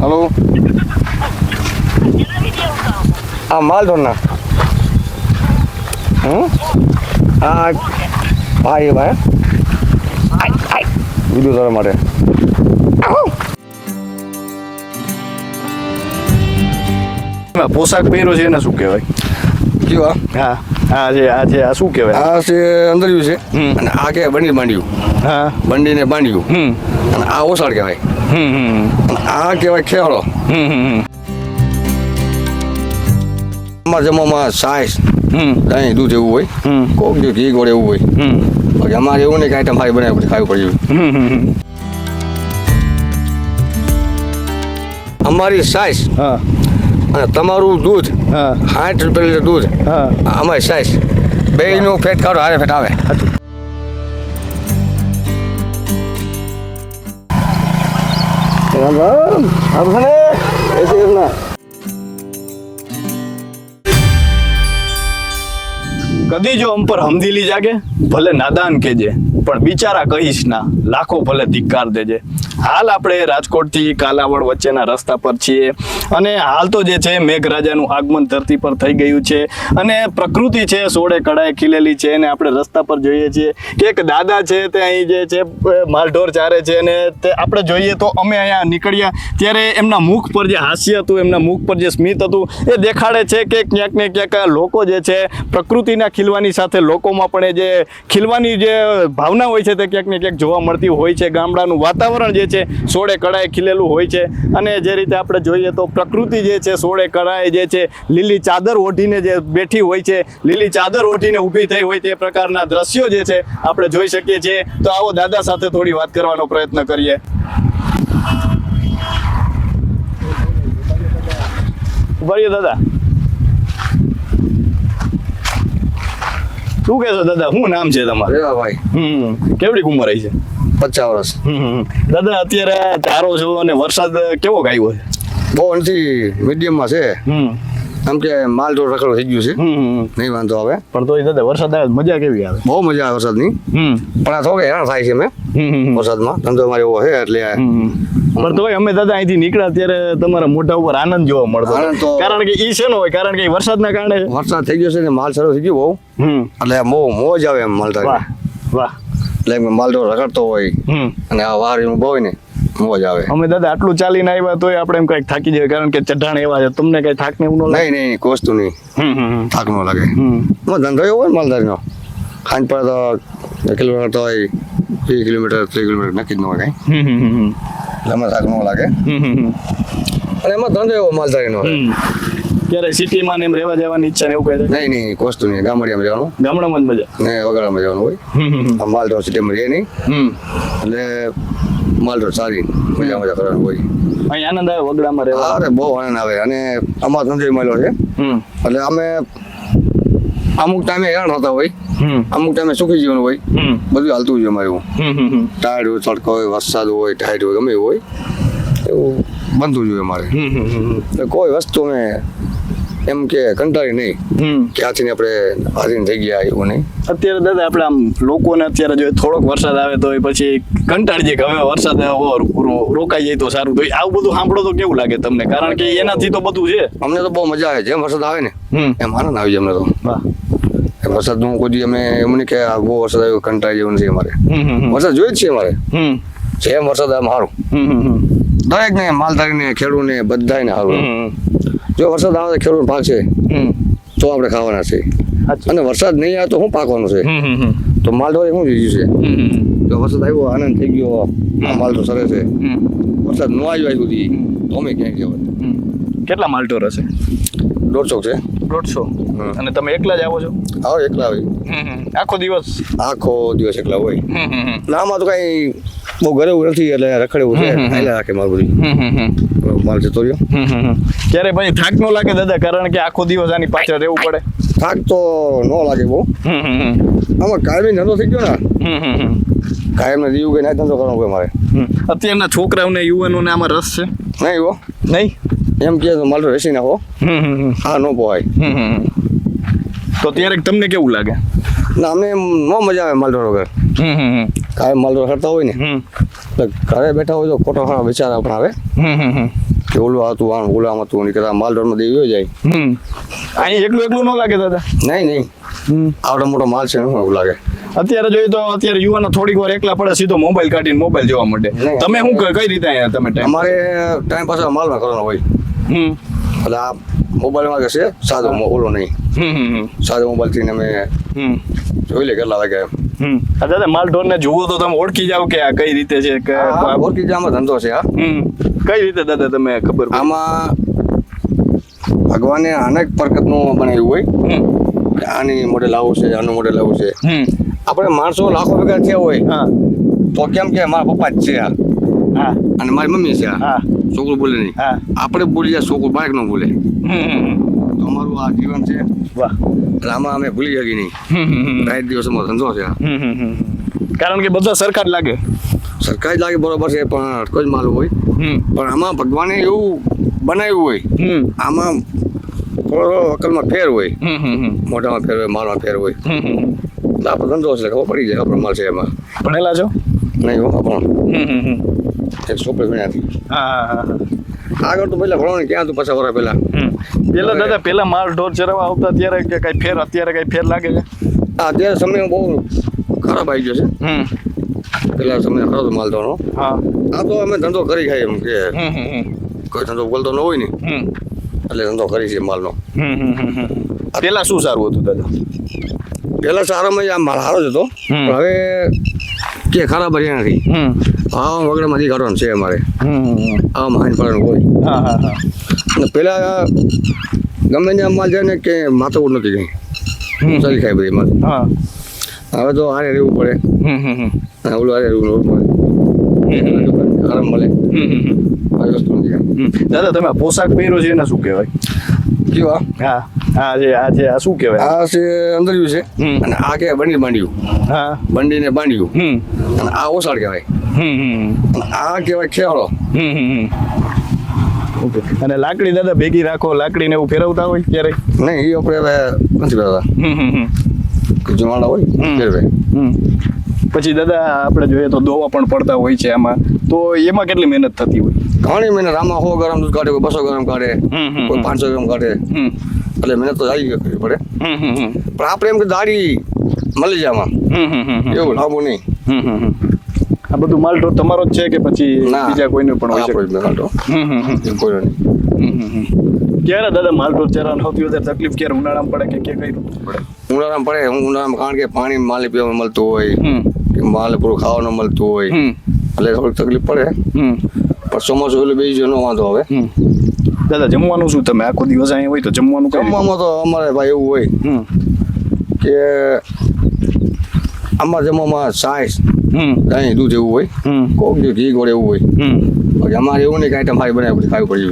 Hello આ માલધોરના હમ? આ ભાઈ ભાઈ. બીજું તારા માટે. પોશાક પહેર્યો છે એને શું કહેવાય? કયું હા હા આ જે આ છે આ શું કહેવાય? આ છે અંદર્યું છે. અને આ કે બંડી બાંધ્યું હા. બંડીને બાંધ્યું હમ. અને આ ઓસાળ કહેવાય. આ કહેવાય હમ અમારા જમવામાં સાઈસ દહીં દૂધ એવું હોય. કોક જો ઘી ગોળ એવું હોય. બાકી અમારે એવું નહીં કે આઈટમ સારી બનાવી ખાવી પડ્યું અમારી સાઈસ હા. અને તમારું દૂધ હા. સાઠ રૂપિયા લીટર દૂધ હા. અમારી સાઈસ બેયનું ફેટ કાઢો હારે ફેટ આવે. રામ રામ રામ કદી જો અમ પર હમદિલી જાગે, ભલે નાદાન કેજે પણ બિચારા કહીશ ના, લાખો ભલે ધિક્કાર દેજે. હાલ આપણે રાજકોટથી કાલાવડ વચ્ચેના રસ્તા પર છીએ. અને હાલ તો જે છે, મેઘરાજાનું આગમન ધરતી પર થઈ ગયું છે. અને પ્રકૃતિ છે, સોળે કડાએ ખીલેલી છે. અને આપણે રસ્તા પર જોઈએ છીએ કે એક દાદા છે, તે અહીં જે છે માલઢોર ચારે છે. અને તે આપણે જોઈએ તો અમે અહીંયા નીકળ્યા ત્યારે એમના મુખ પર જે હાસ્ય હતું, એમના મુખ પર જે સ્મિત હતું, એ દેખાડે છે કે ક્યાંક ને ક્યાંક લોકો જે છે, પ્રકૃતિના ખીલવાની સાથે લોકોમાં પણ એ જે ખીલવાની જે ભાવના હોય છે, તે ક્યાંક ને ક્યાંક જોવા મળતી હોય છે. ગામડાનું વાતાવરણ જે છે, સોળે કડાએ ખીલેલું હોય છે. અને જે રીતે આપણે જોઈએ તો પ્રકૃતિ જે છે સોળે કળાએ જે છે લીલી ચાદર ઓઢીને જે બેઠી હોય છે લીલી ચાદર ઓઢીને ઊભી થઈ હોય તે પ્રકારના દ્રશ્યો જે છે આપણે જોઈ શકીએ છીએ. તો આવો દાદા સાથે થોડી વાત કરવાનો પ્રયત્ન કરીએ. ઊભા દાદા. શું કહેશો દાદા? શું નામ છે તમારું? ભાઈ હમ. કેવડી ઉંમર આવી છે? પચાસ વર્ષ. હમ. દાદા અત્યારે ચારો છો અને વરસાદ કેવો ગાયો છે? બહુ નથી મીડિયમમાં છે. હમ. આમ કે માલ તો રખડો થઈ ગયું છે. નહીં વાંધો આવે. પણ તોય દાદા વરસાદ આવે મજા કેવી આવે? બહુ મજા આવે વરસાદની. પણ આ થોડુંક હેરાન થાય છે મેં વરસાદમાં. ધંધો અમારે એવો છે એટલે. પણ તોય અમે દાદા અહીંથી નીકળ્યા ત્યારે તમારા મોઢા ઉપર આનંદ જોવા મળતો કારણ કે ઈ છે ને હોય કારણ કે વરસાદના કારણે વરસાદ થઈ ગયો છે ને માલ સારો થઈ ગયો બહુ. એટલે બહુ મોજ આવે એમ માલ વાહ વાહ. એટલે માલ જો રખડતો હોય. અને આ વાર એનું બહુ ને. મોજ આવે. અમે દાદા આટલું ચાલીને આવ્યા તો આપણે એમ કંઈક થાકી જાય કારણ કે ચઢાણ એવા છે. તમને કઈ થાક ને એવું ન નહીં નહીં કોસતું નહીં. થાક ન લાગે. ધંધો એવો હોય ને માલધારીનો. ખાંડ પર તો કિલોમીટર તો હોય બે કિલોમીટર ત્રણ કિલોમીટર નક્કી જ ન હોય કાંઈ. એટલે અમે થાક ન લાગે. હમ, હમ, હમ. અને એમાં ધંધો એવો માલધારીનો હોય. ક્યારે ત્યારે સિટીમાં ને એમ રહેવા જવાની ઈચ્છા ને એવું કઈ નહીં નહીં કોઈ નહીં. ગામડિયામાં જવાનું ગામડામાં જ મજા? ને વગાડામાં જવાનું હોય. હમ, સિટી સિટીમાં રહે નહીં. હમ. એટલે તો સારી મજા મજા કરવાનું હોય. અહીં આનંદ આવે વગડામાં રહેવા? અરે બહુ આનંદ આવે. અને અમારો ધંધો મળ્યો છે. એટલે અમે અમુક ટાઈમે હેરાન થતા હોય. અમુક ટાઈમે સુખી જીવન હોય. બધું હાલતું હોય અમારે. એવું હોય તડકો હોય વરસાદ હોય ટાઈટ હોય ગમે હોય. એવું બનતું જોઈએ અમારે. કોઈ વસ્તુ અમે એમ કે કંટાળી નહીં. ક્યાંથી કે આથી આપણે આધીન થઈ ગયા એવું નહીં. અત્યારે દાદા આપણે આમ લોકોને અત્યારે જો થોડોક વરસાદ આવે તો પછી કંટાળી જાય કે હવે વરસાદ રોકાઈ જાય તો સારું. તો આવું બધું સાંભળો તો કેવું લાગે તમને? કારણ કે એનાથી તો બધું છે. અમને તો બહુ મજા આવે જેમ વરસાદ આવે ને. એમ આનંદ આવી જાય અમને તો. એ વરસાદનું કોઈ અમે એમ નહીં કે આ બહુ વરસાદ આવ્યો કંટાળી જવું નથી અમારે. વરસાદ જોઈએ જ છે અમારે. જેમ વરસાદ આવે સારું. દરેકને માલધારીને ખેડૂતને બધાને સારું જો વરસાદ આવે તો ખેડૂત પાક છે. તો આપણે ખાવાના છે. અને વરસાદ નહીં આવે તો શું પાકવાનું છે. તો માલઢોરે શું જીવ્યું છે હમ, હમ, તો વરસાદ આવ્યો આનંદ થઈ ગયો આ માલ તો સરે છે. વરસાદ ન આવ્યો આવ્યું સુધી તો અમે ક્યાંય જવા કેટલા માલટોર હશે દોઢસો છે. દોઢસો? અને તમે એકલા જ આવો છો? આવો એકલા આવી આખો દિવસ? આખો દિવસ એકલા હોય. હમ, હમ, હમ. ના આમાં તો કાંઈ બહુ ઘરે નથી એટલે રખડેવું છે. રાખે મારું બધું. માલ જતો રહ્યો. ક્યારે પછી થાક ન લાગે દાદા? કારણ કે આખો દિવસ આની પાછળ રહેવું પડે. થાક તો ન લાગે બહુ. આમાં કાયમી ધંધો થઈ ગયો ને. કાયમ જીવ કે ના ધંધો કરવો મારે. અત્યારના છોકરાઓને યુવાનોને આમાં રસ છે? નહીં એવો નહીં? એમ કે તો માલ વેચી નાખો. હા ન પોવાય. તો ત્યારે તમને કેવું લાગે? ના અમે એમ ન મજા આવે વગર. માલ હમ. કાયમ માલઢોર કરતા હોય ને. એટલે ઘરે બેઠા હોય તો ખોટો ખરા વિચાર આપણે આવે. કે ઓલું હતું આમ ઓલું આમ હતું નહીં કદાચ માલઢોરમાં દેવી જાય. હમ. અહીં એકલું એકલું ન લાગે દાદા? નહીં નહીં. આવડો મોટો માલ છે એવું લાગે. અત્યારે જોઈએ તો અત્યારે યુવાનો થોડીક વાર એકલા પડે સીધો મોબાઈલ કાઢીને મોબાઈલ જોવા માટે. તમે શું કઈ રીતે અહીંયા તમે ટાઈમ અમારે ટાઈમ પાસ માલમાં કરવાનો હોય. હમ. એટલે આ મોબાઈલમાં કશે સાદો ઓલો નહીં. સાદો મોબાઈલથી ને અમે હમ. જોઈ લે કેટલા વાગે. હમ. આ દાદા માલ ઢોર ને જુઓ તો તમે ઓળખી જાવ કે આ કઈ રીતે છે કે ઓળખી જાય આમાં ધંધો છે હા. કઈ રીતે દાદા તમે ખબર આમાં ભગવાને અનેક પ્રકટનું બનાવ્યું હોય. આની મોડેલ આવું છે આનું મોડેલ આવું છે. આપણે માણસો લાખો ભેગા થયા હોય હા. તો કેમ કે મારા પપ્પા જ છે આ. હા. અને મારી મમ્મી છે આ. હા. છોકરું બોલે નહીં. આપણે બોલી જાય છોકરું બાઈક ન બોલે હમ. તો અમારું આ જીવન છે. વાહ. આમાં અમે ભૂલી શકી નહીં. રાત દિવસ અમારો ધંધો છે. કારણ કે બધા સરખા જ લાગે. સરકાર જ લાગે બરોબર છે પણ અટકો જ માલ હોય. પણ આમાં ભગવાને એવું બનાવ્યું હોય. આમાં થોડો અકલમાં ફેર હોય. મોઢામાં ફેર હોય માલમાં ફેર હોય. આપણો ધંધો છે ખબર પડી જાય આપણો માલ છે એમાં. ભણેલા છો? નહીં હો આપણો. એક હા હા હા હા. આગળ તો પહેલા ભણવાનું ક્યાં હતું પાછા વરા પહેલા. પેલા દાદા પેલા માલ ઢોર ચરાવવા આવતા ત્યારે કે કઈ ફેર અત્યારે કઈ ફેર લાગે છે? અત્યારે સમય બહુ ખરાબ આવી ગયો છે. પેલા સમય ખરાબ માલ ધોવાનો હા. આ તો અમે ધંધો કરી ખાઈ એમ કે. કોઈ ધંધો બોલતો ન હોય ને એટલે ધંધો કરી છે માલનો. પેલા શું સારું હતું દાદા? પહેલા સારામાં આ માલ સારો જ હતો. હવે કે ખરાબ જ આ વગડામાંથી કાઢવાનું છે અમારે. આ હાઈન પડવાનું હોય હા હા હા. અને પેલા ગમે ત્યાં માલ જાય ને કે માથાકૂટ નથી કઈ. હમ. ચાલી ખાય બધી માલ હા. હવે તો આને રહેવું પડે. હા. ઓલું આને રહેવું રહેવું પડે. આરામ મળે. આ. દાદા તમે પોશાક પહેરો છે એને શું કહેવાય? કેવા? હા હા જે આ જે આ શું કહેવાય? આ છે અંદરયું છે. અને આ કે બંડી બાંધ્યું હા. બંડીને બાંધ્યું અને આ ઓસાડ કહેવાય. આ કહેવાય ખેડો. ઓકે. અને લાકડી દાદા ભેગી રાખો લાકડીને એવું ફેરવતા હોય ક્યારે નહીં એ આપણે હવે નથી. કે જુમાડા હોય. ફેરવે. પછી દાદા આપણે જોઈએ તો દોવા પણ પડતા હોય છે આમાં. તો એમાં કેટલી મહેનત થતી હોય? ઘણી મહેનત આમાં સો ગ્રામ દૂધ કાઢે કોઈ બસો ગ્રામ કાઢે કોઈ પાંચસો ગ્રામ કાઢે. એટલે મહેનત તો આવી કરવી પડે. પણ આપણે એમ કે દાડી મળી જાય આમાં. એવું લાંબુ નહીં. હમ હમ હમ. આ બધું માલ ઢોર તમારો જ છે કે પછી બીજા કોઈનું પણ હોય છે? કોઈ મેં કાઢો હમ હમ હમ. કોઈનો નહીં. ક્યારે દાદા માલ ઢોર ચરાવવાનો સૌથી વધારે તકલીફ ક્યારે ઉનાળામાં પડે કે કે કઈ પડે? ઉનાળામાં પડે. ઉનાળામાં કારણ કે પાણી માલ પીવા મળતું હોય કે માલ પૂરું ખાવાનું મળતું હોય એટલે થોડીક તકલીફ પડે. પણ ચોમાસું એટલે બીજું ન વાંધો હવે હમ. દાદા જમવાનું શું? તમે આખો દિવસ અહીંયા હોય તો જમવાનું જમવામાં તો અમારે ભાઈ એવું હોય કે અમારે જમવામાં હમ. દહીં દૂધ એવું હોય. કોક દી ઘી ગોળ એવું હોય. હમ. અમારે એવું નહીં કે આઈટમ હારી બનાવી ખાવી પડી.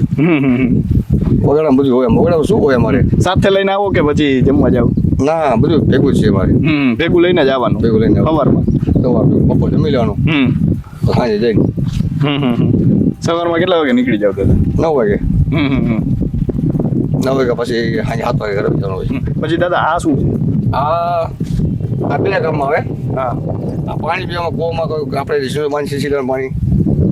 વગેરે બધું હોય. વગેરે શું હોય અમારે? સાથે લઈને આવો કે પછી જમવા જાવ ના બધું ભેગું જ છે અમારે. ભેગું લઈને જ આવવાનું. ભેગું લઈને સવારમાં? સવાર બપોર જમી લેવાનું. સાંજે જઈને. સવારમાં કેટલા વાગે નીકળી જાવ દાદા નવ વાગે. નવ વાગ્યા પછી સાંજે સાત વાગે ઘરે જવાનું હોય. પછી દાદા આ શું આ આ પેલા કામમાં આવે હા. આ પાણી પીવામાં કોઈ આપણે પાણી સીસી લેવાનું પાણી.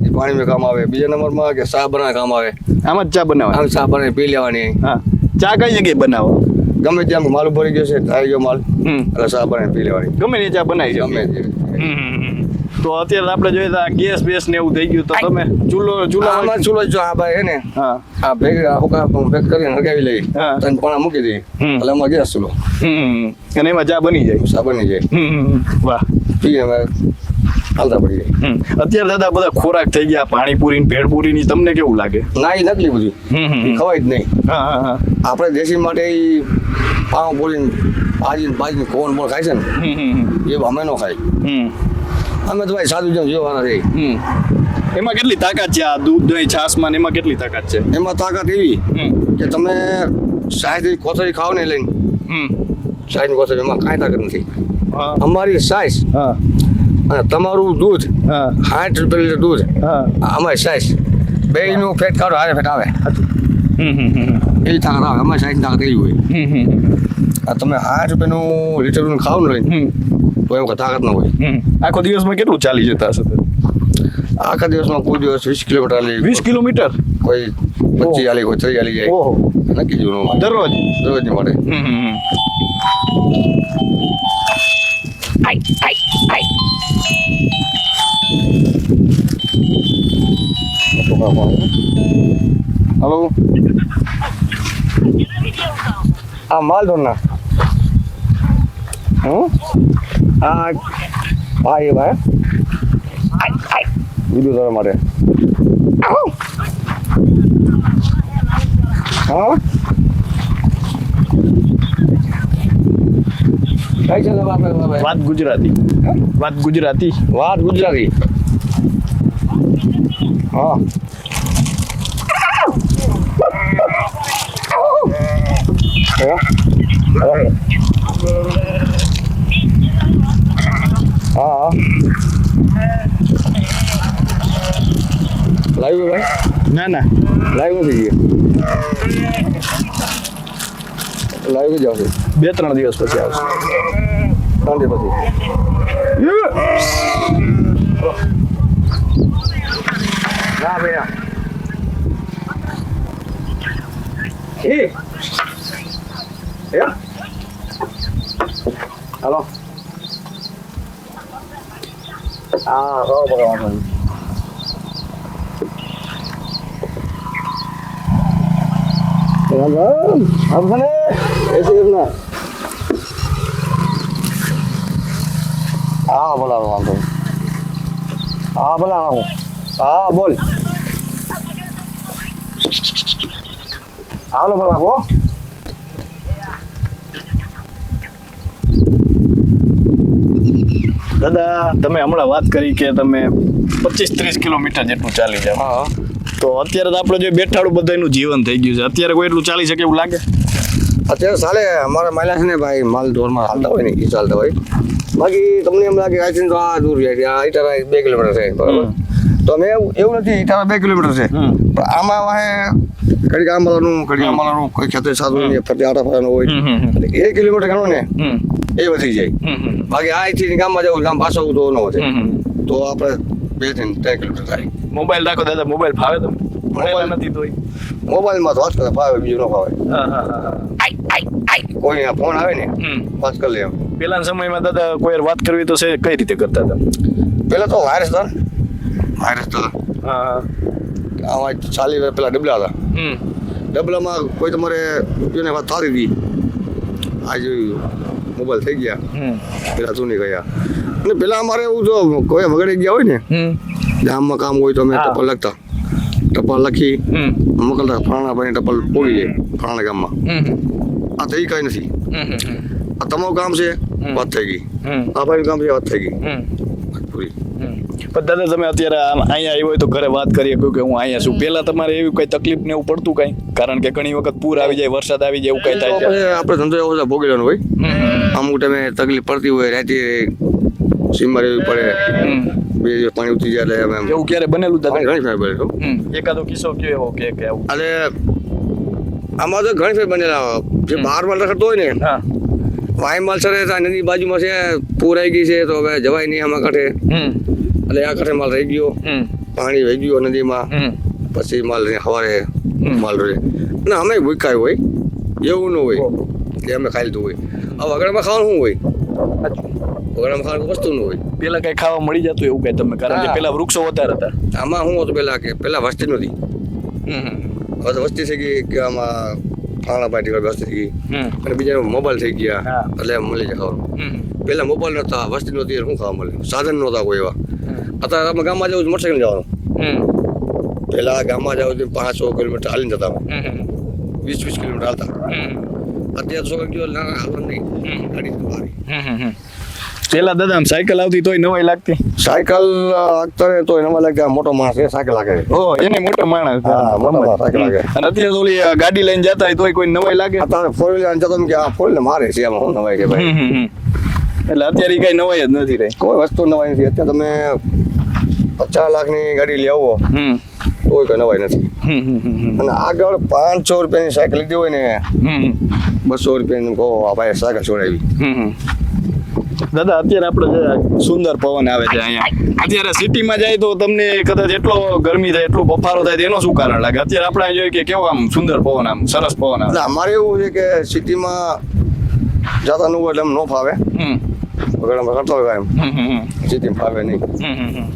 એ પાણીમાં કામ આવે. બીજા નંબરમાં કે ચા બનાવવા કામ આવે. આમાં જ ચા બનાવે આમ ચા બનાવી પી લેવાની. હા. ચા કઈ જગ્યાએ બનાવો? ગમે ત્યાં માલ ભરી ગયો છે આવી ગયો માલ એટલે ચા બનાવી પી લેવાની. ગમે તે ચા બનાવી ગમે તે. તો અત્યારે આપણે જોઈએ તો ગેસ બેસ ને એવું થઈ ગયું. તો તમે ચૂલો ચૂલા આમાં ચૂલો જો આ ભાઈ હે ને હા. આ ભેગ હોકા ભેગ કરીને હગાવી લઈ. તને પાણા મૂકી દઈ એટલે એમાં ગેસ ચૂલો. અને એમાં ચા બની જાય. ચા બની જાય. વાહ. પીએ હાલતા પડી જાય. અત્યારે દાદા બધા ખોરાક થઈ ગયા પાણીપુરી ને ભેળપુરી ની. તમને કેવું લાગે? ના એ નકલી બધું. એ. ખવાય જ નહીં. આપણે દેશી માટે ઈ પાવ બોલીને ભાજીને ભાજીને કોણ બોલ ખાય છે ને. એ અમે ન ખાય અમે તો ભાઈ સાદું જેમ જીવવાના રહી એમાં કેટલી તાકાત છે આ દૂધ દહીં છાસમાં એમાં કેટલી તાકાત છે? એમાં તાકાત એવી કે તમે સાહેબ કોથળી ખાઓ ને લઈને સાહેબ કોથળી એમાં કાંઈ તાકાત નથી. અમારી સાઈઝ હા. અને તમારું દૂધ હા. સાઠ રૂપિયા લીટર દૂધ અમારી સાઈઝ. બેયનું ફેટ કાઢો હારે ફેટ આવે. એ એવી તાકાત આવે અમારી સાઈઝ તાકાત એવી હોય. હમ હમ આ તમે સાઠ રૂપિયાનું લીટરનું ખાવ ને લઈને તો એમ તાકાત ન હોય. હમ. આખો દિવસમાં કેટલું ચાલી જતા હશે આખા દિવસમાં કોઈ દિવસ વીસ કિલોમીટર હાલી વીસ કિલોમીટર? કોઈ પચીસ હાલી કોઈ ત્રીસ હાલી જાય. નક્કી જૂનું દરરોજ? દરરોજ માટે. આઈ આઈ હમ. હલો. આ માલ ધોરના હું? આ એ ભાઈ. બીજું તારા માટે. હા? વાત ગુજરાતી. વાત ગુજરાતી. વાત ગુજરાતી. હા. હા? હા લાઈવ ભાઈ ના ના લાઈવ નથી ગયું લાઈવ જ આવશે બે ત્રણ દિવસ પછી આવશે ત્રણ દિવસ પછી ના ભાઈ ના એ Ja. હાલો હા બરાબર બરાબર રામ રામ આમ છે ને એ છે ના હા બોલા વાંધો. હા બોલાવો હા બોલ હાલો દાદા તમે હમણાં વાત કરી કે તમે પચીસ ત્રીસ કિલોમીટર જેટલું ચાલી જાવ હા. તો અત્યારે તો આપણે જે બેઠાડું બધાનું જીવન થઈ ગયું છે. અત્યારે કોઈ એટલું ચાલી શકે એવું લાગે? અત્યારે ચાલે. અમારા માયલા છે ને ભાઈ માલ ઢોરમાં હાલતા હોય ને એ ચાલતા હોય. બાકી તમને એમ લાગે આઈ તો આ દૂર જાય આ ઇટારા બે કિલોમીટર છે બરાબર? તો અમે એવું નથી ઇટારા બે કિલોમીટર છે. પણ આમાં વાહે ઘડી આમ મળવાનું ઘડી આમ મળવાનું કોઈ ખેતર સાધુ નહીં ફરતી આટા ફરવાનું હોય. એટલે એ કિલોમીટર ગણો ને. એ વધી જાય. બાકી અહીંથી ગામમાં જવું ગામ પાછો તો ન વધે. તો આપણે બેથી ત્રણ કિલોમીટર થાય. મોબાઈલ રાખો દાદા મોબાઈલ ફાવે તમને? ભણેલા નથી તોય. મોબાઈલમાં તો વાત કરે ફાવે બીજું ન ફાવે. કોઈ ફોન આવે ને હમ. વાત કરી લે એમ. પેલાના સમયમાં દાદા કોઈ વાત કરવી તો છે કઈ રીતે કરતા હતા? પેલા તો વાયરસ હતા. વાયરસ હતા આવા આમાં ચાલી પેલા ડબલા હતા. ડબલામાં કોઈ તમારે વાત થતી હતી. આજે મોબાઈલ થઈ ગયા. પેલા શું નહીં ગયા અને પેલા અમારે એવું જો કોઈ વગડે ગયા હોય ને ગામમાં કામ હોય તો અમે. ટપાલ લખતા. ટપાલ લખી મોકલતા ફલાણા ભાઈ ટપાલ પોગી જાય ફલાણા ગામમાં. આ થઈ કઈ નથી. આ તમારું કામ છે? વાત થઈ ગઈ. આ ભાઈનું કામ છે? વાત થઈ ગઈ. પૂરી. પણ દાદા તમે અત્યારે અહીંયા આવ્યો હોય તો ઘરે વાત કરીએ કહ્યું કે હું અહીંયા છું. પેલા તમારે એવી કઈ તકલીફ ને એવું પડતું કઈ? કારણ કે ઘણી વખત પૂર આવી જાય વરસાદ આવી જાય એવું કઈ થાય આપણે ધંધો એવો ભોગેલો હોય. અમુક ટાઈમે તકલીફ પડતી હોય રાતે સીમમાં રહેવી પડે. બે દિવસ પાણી ઉતરી જાય એમ એવું ક્યારે બનેલું ઘણી ફેર બને એકાદો કિસ્સો કયો એવો કે કે અને આમાં તો ઘણી ફેર બનેલા. જે બહાર માલ રખડતો હોય ને હા. વાય માલ સરે તો આ નદી બાજુમાં છે પૂર આવી ગઈ છે તો હવે જવાય નહીં આમાં કાંઠે. એટલે આ કાંઠે માલ રહી ગયો. પાણી વહી ગયું નદીમાં. પછી માલ સવારે માલ રહે. અને અમે ભૂખાય હોય એવું ન હોય. ઓહો. કે અમે ખાઈ લીધું હોય આ વગડામાં ખાવાનું શું હોય વગડામાં ખાવાનું વસ્તુ ન હોય પેલા કઈ ખાવા મળી જતું એવું કઈ તમે કારણ કે હા. પેલા વૃક્ષો વધારે હતા આમાં શું હતું પેલા કે પેલા વસ્તી નહોતી હમ હવે તો વસ્તી થઈ ગઈ કે આમાં ફાણા પાટી વાળી વસ્તી થઈ ગઈ હમ અને બીજા મોબાઈલ થઈ ગયા હા. એટલે એમ મળી જાય ખાવાનું હમ પેલા મોબાઈલ નહોતા વસ્તી નહોતી એટલે શું ખાવા મળે સાધન નહોતા કોઈ એવા અત્યારે અમે ગામમાં જવું મોટરસાઇકલ જવાનું હમ પેલા ગામમાં જાવ તો પાંચસો કિલોમીટર હાલીને જતા અમે. હમ વીસ વીસ કિલોમીટર હાલતા ના ના, નહીં ગાડી પેલા દાદા આમ સાયકલ આવતી તોય નવાઈ લાગતી? સાયકલ અત્યારે તોય નવા લાગે મોટો માણસ છે સાયકલ લાગે ઓ એને મોટો માણસ. હા, મોટો સાયકલ લાગે. અને અત્યારે ઓલી ગાડી લઈને જતા હોય તોય કોઈ નવાઈ લાગે? અત્યારે ફોર વ્હીલર જતો કે આ ફોર વ્હીલર મારે છે એમાં હું નવાય કે ભાઈ. એટલે અત્યારે કઈ નવાઈ જ નથી રહી. કોઈ વસ્તુ નવાઈ નથી. અત્યારે તમે પચાસ લાખની ગાડી લઈ આવો હમ. કોઈ નવાઈ નથી. અને આગળ પાંચસો રૂપિયાની સાયકલ લીધી હોય ને બસો રૂપિયાની કહો ભાઈ સાયકલ છોડાવી. દાદા અત્યારે આપણે જે સુંદર પવન આવે છે અહીંયા. અત્યારે સિટીમાં જાય તો તમને કદાચ એટલો ગરમી થાય એટલો બફારો થાય તો એનો શું કારણ લાગે? અત્યારે આપણે અહીં જોઈએ કે કેવો આમ સુંદર પવન આમ સરસ પવન આવે. અમારે એવું છે કે સિટીમાં જતા નું હોય એટલે એમ ન ફાવે. હમ. વગર કરતો હોય એમ. સિટીમાં ફાવે નહીં. હમ હમ હમ.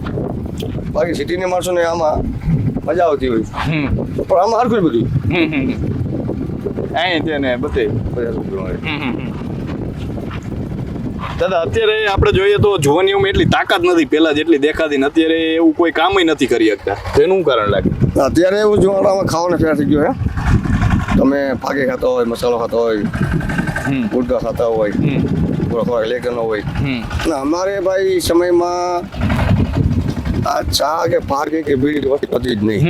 બાકી સિટીની માણસોને આમાં મજા આવતી હોય પણ આમાં હરખું બધું. હમ હમ હમ. અહીં તેને બધે. દાદા અત્યારે આપણે જોઈએ તો જોવાની જુવાનીઓમાં એટલી તાકાત નથી પહેલા જેટલી દેખાતી ને અત્યારે એવું કોઈ કામ નથી કરી શકતા. તેનું કારણ લાગે? અત્યારે એવું જોવામાં ખાવાનો ફેર થઈ ગયો હે. તમે ફાગે ખાતો હોય મસાલો ખાતો હોય ગુડકા ખાતા હોય હમ. પૂરો ખોરાક લેગરનો હોય. અને અમારે ભાઈ સમયમાં આ ચા કે પાર્ક કે બીડી વસ્તુ હતી જ નહીં.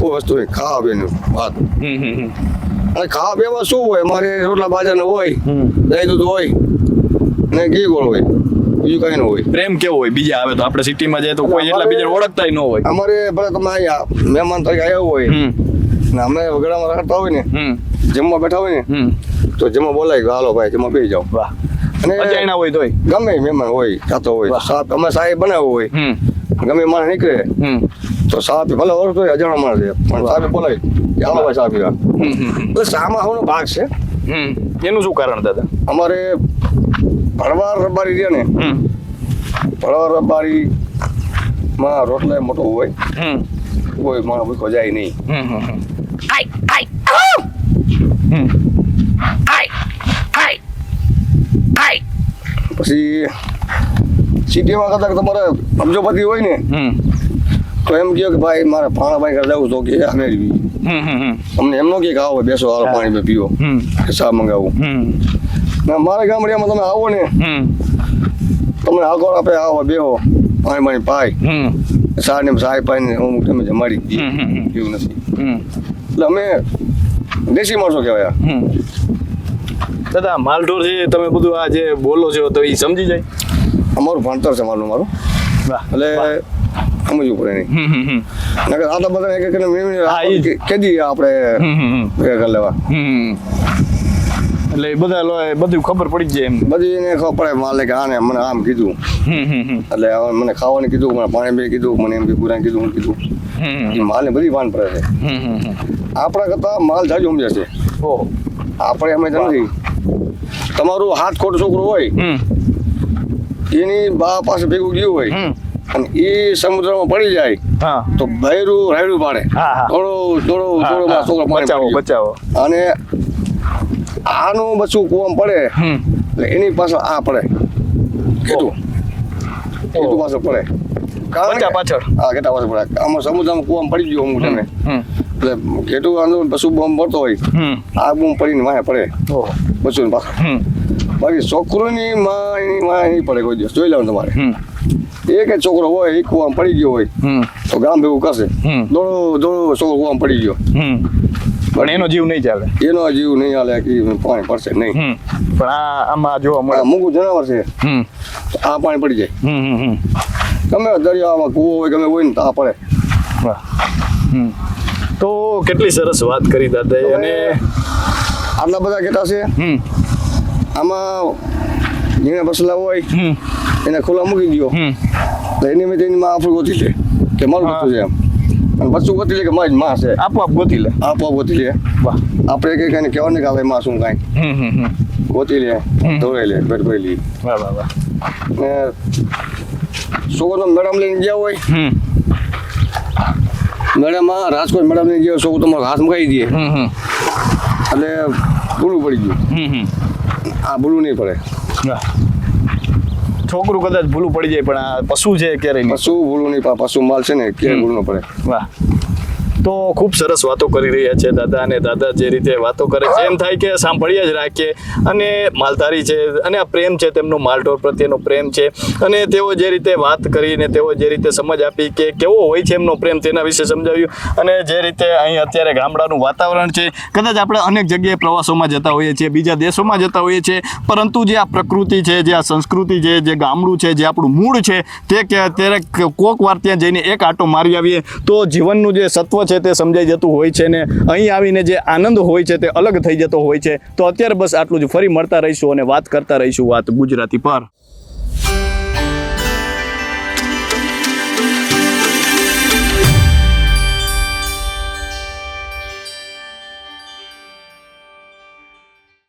કોઈ વસ્તુ નહીં ખાવા બેનું વાત અને ખાવા પીવામાં શું હોય? મારે રોટલા બાજરાનો હોય દહીં દૂધ હોય ને ઘી ગોળ હોય બીજું કઈ ન હોય. પ્રેમ કેવો હોય? બીજા આવે તો આપણે સિટીમાં જાય તો કોઈ એટલા બીજા ઓળખતા ન હોય. અમારે ભલે તમે અહીંયા મહેમાન તરીકે આવ્યા હોય ને અમે વગડામાં રાખતા હોય ને જમવા બેઠા હોય ને તો જમવા બોલાય હાલો ભાઈ જમવા બેસી જાઓ. વાહ. અને અજાણ્યા હોય તોય. ગમે મહેમાન હોય ખાતો હોય. સાહેબ અમે સાહેબ બનાવ્યો હોય ગમે માણસ નીકળે તો સાહેબ ભલે ઓળખતો હોય અજાણો માણસ પણ સાહેબ બોલાય હાલો ભાઈ સાહેબ પીવા બસ હમ. હમ. એટલે સામા ભાગ છે. એનું શું કારણ દાદા? અમારે ભરવાર રબારી રહે ને હમ. ભરવાર રબારી માં રોટલે મોટો હોય. હમ. કોઈ માણસ ભૂખો જાય નહીં. આઈ આઈ આઈ પછી સિટીમાં કદાચ તમારે અબજોપતિ હોય ને તો એમ કહો કે ભાઈ મારે ભાણાભાઈ ઘરે જવું તો કે અમે અમને એમ નો કે આવો બેસો હાલો પાણી પીવો. ચા મંગાવું. ના મારા ગામડિયામાં તમે આવો ને. તમને આગળ આપે આવો બેહો. પાણી પાણી પાય. હમ. ચા ને પાય ને હું તમે જમાડી. એવું નથી. હમ. એટલે અમે દેશી માણસો કહેવાય હમ. દાદા માલઢોર છે તમે બધું આ જે બોલો છો તો એ સમજી જાય. અમારું ભણતર છે મારું. મારું એટલે સમજવું પડે નહીં. નકર આ તો બધા એક એકને જ. કેદી આપણે કરી લેવા. હમ એટલે બધા લો એ બધું ખબર પડી જાય એમ બધી એને ખબર પડે માલે કે આને મને આમ કીધું. એટલે હવે મને ખાવાનું કીધું મને પાણી બે કીધું મને એમ કે પૂરા કીધું હું કીધું. એ માલને બધી ભાન પડે છે. આપણા કરતાં માલ જાજુ સમજે છે. આપણે અમે નથી. તમારું હાથ ખોટું છોકરો હોય એની બા પાસે ભેગું ગયું હોય અને એ સમુદ્રમાં પડી જાય તો ભૈરું રાયડું પાડે. થોડો થોડો થોડો છોકરો બચાવો બચાવો. અને આનું બચું કુવામ પડે એટલે એની પાછળ આ પડે. કેટલું કીધું પાસે પડે. કારણ કે- પાછળ. હા કેટલા પાછળ પડે. આમાં સમુદ્રમાં કુવામાં પડી ગયો હું તમે એટલે કેટલું આંદોલન પશુ બોમ્બ પડતો હોય આ બોમ્બ પડીને વાંહે પડે. બચ્ચુની પાસે બાકી છોકરોની માં એની માં એની પડે કોઈ દિવસ. જોઈ લેવાનું તમારે. એક છોકરો હોય એ કુવામાં પડી ગયો હોય તો ગામ ભેગું કરશે. દોડો દોડો છોકરો કુવામાં પડી ગયો. પણ એનો જીવ નહીં ચાલે. એનો જીવ નહીં ચાલે કે પાણી પડશે નહીં. પણ આ આમાં જોવા મળે. મૂકું જનાવર છે. આ પાણી પડી જાય. ગમે દરિયામાં કૂવો હોય ગમે હોય ને તો આ પડે. તો કેટલી સરસ વાત કરી દાદા અને આટલા બધા કેટલા છે. આમાં જેને બસલા હોય એને ખુલ્લા મૂકી દો તો એની મેં તેની માં આપણું ગોતી લે. કે મારું ગોતું છે એમ. અને બચ્ચું ગોતી લે કે મારી માં છે. આપોઆપ ગોતી લે. આપોઆપ ગોતી લે. વાહ. આપણે કઈ કઈ કહેવા નહીં કાલે આ માં શું કાંઈ. ગોતી લે. હમ. લે ભેટ ભરી લે. વાહ વાહ વાહ. ને છોકરો મેડમ લઈને ગયા હોય. મેડમ મેડમમાં રાજકોટ મેડમ લઈને ગયા સોગો તમારો હાથ મુકાઈ દે. એટલે ભૂલું પડી ગયું. આ ભૂલું નહીં પડે. છોકરું કદાચ ભૂલું પડી જાય પણ આ પશુ છે ક્યારેય નહીં. પશુ ભૂલું નહીં પડે પશુ માલ છે ને ક્યાંય ભૂલ ન પડે. વાહ. તો ખૂબ સરસ વાતો કરી રહ્યા છે દાદા અને દાદા જે રીતે વાતો કરે છે. એમ થાય કે સાંભળીએ જ રાખીએ. અને માલધારી છે, અને આ પ્રેમ છે તેમનો, માલઢોર પ્રત્યેનો પ્રેમ છે. અને તેઓ જે રીતે વાત કરીને, તેઓ જે રીતે સમજ આપી કે કેવો હોય છે એમનો પ્રેમ તેના વિશે સમજાવ્યું. અને જે રીતે અહીં અત્યારે ગામડાનું વાતાવરણ છે, કદાચ આપણે અનેક જગ્યાએ પ્રવાસોમાં જતા હોઈએ છીએ, બીજા દેશોમાં જતા હોઈએ છીએ, પરંતુ જે આ પ્રકૃતિ છે, જે આ સંસ્કૃતિ છે, જે ગામડું છે, જે આપણું મૂળ છે, તે કે અત્યારે કોક વાર ત્યાં જઈને એક આટો મારી આવીએ, તો જીવનનું જે સત્વ છે તે સમજાઈ જતું હોય છે ને અહીં આવીને જે આનંદ હોય છે તે અલગ થઈ જતો હોય છે. તો અત્યારે બસ આટલું જ. ફરી મળતા રહીશું અને વાત કરતા રહીશું વાત ગુજરાતી પર.